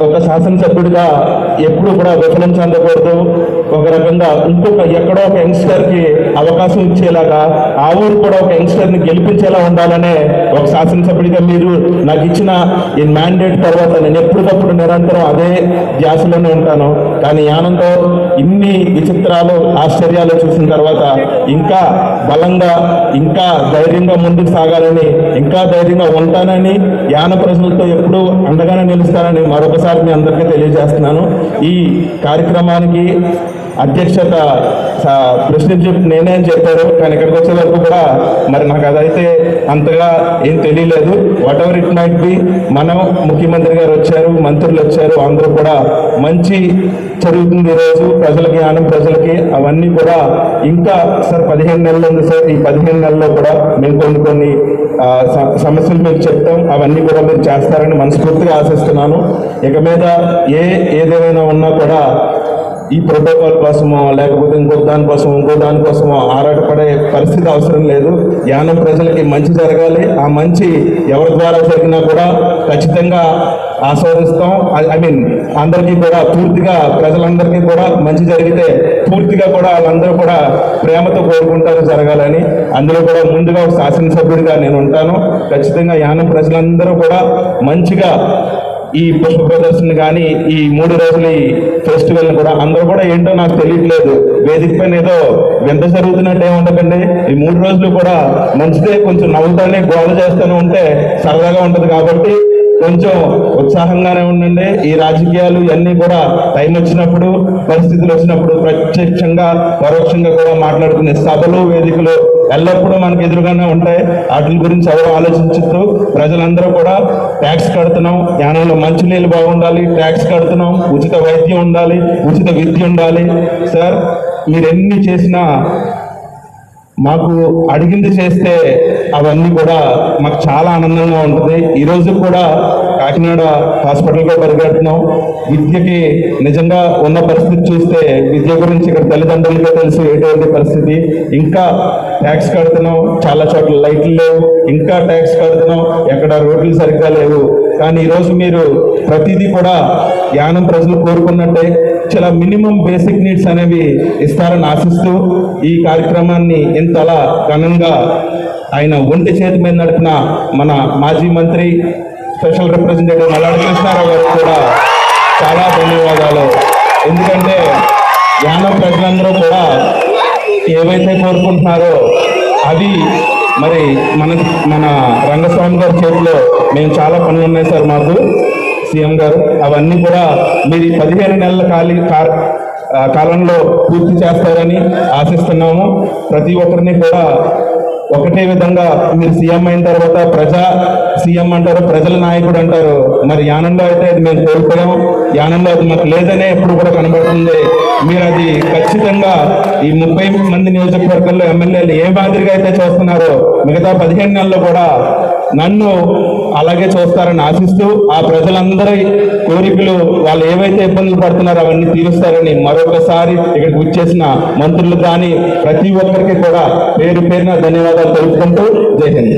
ఒక శాసనసభ్యుడిగా ఎప్పుడు కూడా విఫలం చెందకూడదు. ఒక రకంగా ఇంకొక ఎక్కడో ఒక యంగ్స్టర్కి అవకాశం ఇచ్చేలాగా ఆ ఊరు కూడా ఒక యంగ్స్టర్ని గెలిపించేలా ఉండాలనే ఒక శాసనసభ్యుడిగా మీరు నాకు ఇచ్చిన ఈ మ్యాండేట్ తర్వాత నేను ఎప్పటికప్పుడు నిరంతరం అదే ధ్యాసలోనే ఉంటాను. కానీ యానంతో ఇన్ని విచిత్రాలు ఆశ్చర్యాలు చూసిన తర్వాత ఇంకా బలంగా ఇంకా ధైర్యంగా ముందుకు సాగాలని ఇంకా ధైర్యంగా ఉంటానని యాన ప్రజలతో ఎప్పుడూ అండగానే నిలుస్తానని మరొకసారి మీ అందరికీ తెలియజేస్తున్నాను. ఈ కార్యక్రమానికి అధ్యక్షత ప్రశ్నించి చెప్పి నేనే అని చెప్పారు. కానీ ఇక్కడికి వచ్చే వరకు కూడా మరి నాకు అదైతే అంతగా ఏం తెలియలేదు. Whatever it might be మనం ముఖ్యమంత్రి గారు వచ్చారు మంత్రులు వచ్చారు అందరూ కూడా మంచి జరుగుతుంది ఈరోజు ప్రజలకి ఆనం ప్రజలకి అవన్నీ కూడా ఇంకా సార్ పదిహేను నెలలు ఉంది సార్. ఈ పదిహేను నెలల్లో కూడా మేము కొన్ని కొన్ని సమస్యలు మీకు చెప్తాం అవన్నీ కూడా మీరు చేస్తారని మనస్ఫూర్తిగా ఆశిస్తున్నాను. ఇక మీద ఏ ఏదేమైనా ఉన్నా కూడా ఈ ప్రోటోకాల్ కోసమో లేకపోతే ఇంకో దానికోసం ఇంకో దానికోసమో ఆరాటపడే పరిస్థితి అవసరం లేదు. యానం ప్రజలకి మంచి జరగాలి. ఆ మంచి ఎవరి ద్వారా జరిగినా కూడా ఖచ్చితంగా ఆస్వాదిస్తాం. ఐ మీన్ అందరికీ కూడా పూర్తిగా ప్రజలందరికీ కూడా మంచి జరిగితే పూర్తిగా కూడా వాళ్ళందరూ కూడా ప్రేమతో కోరుకుంటారు జరగాలని. అందులో కూడా ముందుగా ఒక శాసనసభ్యుడిగా నేను ఉంటాను. ఖచ్చితంగా యానం ప్రజలందరూ కూడా మంచిగా ఈ పుష్ప ప్రదర్శన కానీ ఈ మూడు రోజుల ఈ ఫెస్టివల్ కూడా అందరూ కూడా ఏంటో నాకు తెలియట్లేదు. వేదిక పైన ఏదో వింత జరుగుతున్నట్టు ఏముండకండి ఈ మూడు రోజులు కూడా మంచిదే కొంచెం నవ్వుతానే గోల చేస్తూనే ఉంటే సరదాగా ఉంటుంది కాబట్టి కొంచెం ఉత్సాహంగానే ఉండండి. ఈ రాజకీయాలు ఇవన్నీ కూడా టైం వచ్చినప్పుడు పరిస్థితులు వచ్చినప్పుడు ప్రత్యక్షంగా పరోక్షంగా కూడా మాట్లాడుకునే సభలు వేదికలు ఎల్లప్పుడూ మనకు ఎదురుగానే ఉంటాయి. వాటి గురించి ఎవరు ఆలోచించుతూ ప్రజలందరూ కూడా ట్యాక్స్ కడుతున్నాం. యానంలో మంచినీళ్ళు బాగుండాలి. ట్యాక్స్ కడుతున్నాం. ఉచిత వైద్యం ఉండాలి. ఉచిత విద్య ఉండాలి. సార్ మీరు ఎన్ని చేసినా మాకు అడిగింది చేస్తే అవన్నీ కూడా మాకు చాలా ఆనందంగా ఉంటుంది. ఈరోజు కూడా కాకినాడ హాస్పిటల్గా పరిగెడుతున్నాం. విద్యకి నిజంగా ఉన్న పరిస్థితి చూస్తే విద్య గురించి ఇక్కడ తల్లిదండ్రులకే తెలుసు ఎటువంటి పరిస్థితి. ఇంకా ట్యాక్స్ కడుతున్నాం. చాలా చోట్ల లైట్లు లేవు. ఇంకా ట్యాక్స్ కడుతున్నాం. ఎక్కడ రోడ్లు సరిగ్గా లేవు. కానీ ఈరోజు మీరు ప్రతిదీ కూడా యానం ప్రజలు కోరుకున్నట్టే చాలా మినిమం బేసిక్ నీడ్స్ అనేవి ఇస్తారని ఆశిస్తూ ఈ కార్యక్రమాన్ని ఇంతలా ఘనంగా ఆయన ఒంటి చేతి మీద నడిపిన మన మాజీ మంత్రి స్పెషల్ రిప్రజెంటేటివ్ మల్లాడి కృష్ణారావు గారికి కూడా చాలా ధన్యవాదాలు. ఎందుకంటే యానం ప్రజలందరూ కూడా ఏవైతే కోరుకుంటున్నారో అవి మరి మన మన రంగస్వామి గారి చేతిలో మేము చాలా పనులు ఉన్నాయి సార్ మాకు. సీఎం గారు అవన్నీ కూడా మీరు పదిహేను నెలల ఖాళీ కాలంలో పూర్తి చేస్తారని ఆశిస్తున్నాము. ప్రతి ఒక్కరిని కూడా ఒకటే విధంగా మీరు సీఎం అయిన తర్వాత ప్రజా సీఎం అంటారు ప్రజల నాయకుడు అంటారు. మరి యానంలో అయితే అది మేము కోల్పోయాము. యానంలో అది మాకు లేదనే ఎప్పుడు కూడా కనబడుతుంది. మీరు అది ఖచ్చితంగా ఈ ముప్పై మంది నియోజకవర్గాల్లో ఎమ్మెల్యేలు ఏ మాదిరిగా అయితే చేస్తున్నారో మిగతా పదిహేను నెలల్లో కూడా నన్ను అలాగే చూస్తారని ఆశిస్తూ ఆ ప్రజలందరి కోరికలు వాళ్ళు ఏవైతే ఇబ్బందులు పడుతున్నారో అవన్నీ తీరుస్తారని మరొకసారి ఇక్కడికి వచ్చేసిన మంత్రులు కానీ ప్రతి ఒక్కరికి కూడా పేరు పేరున ధన్యవాదాలు తెలుపుకుంటూ జై హింద్.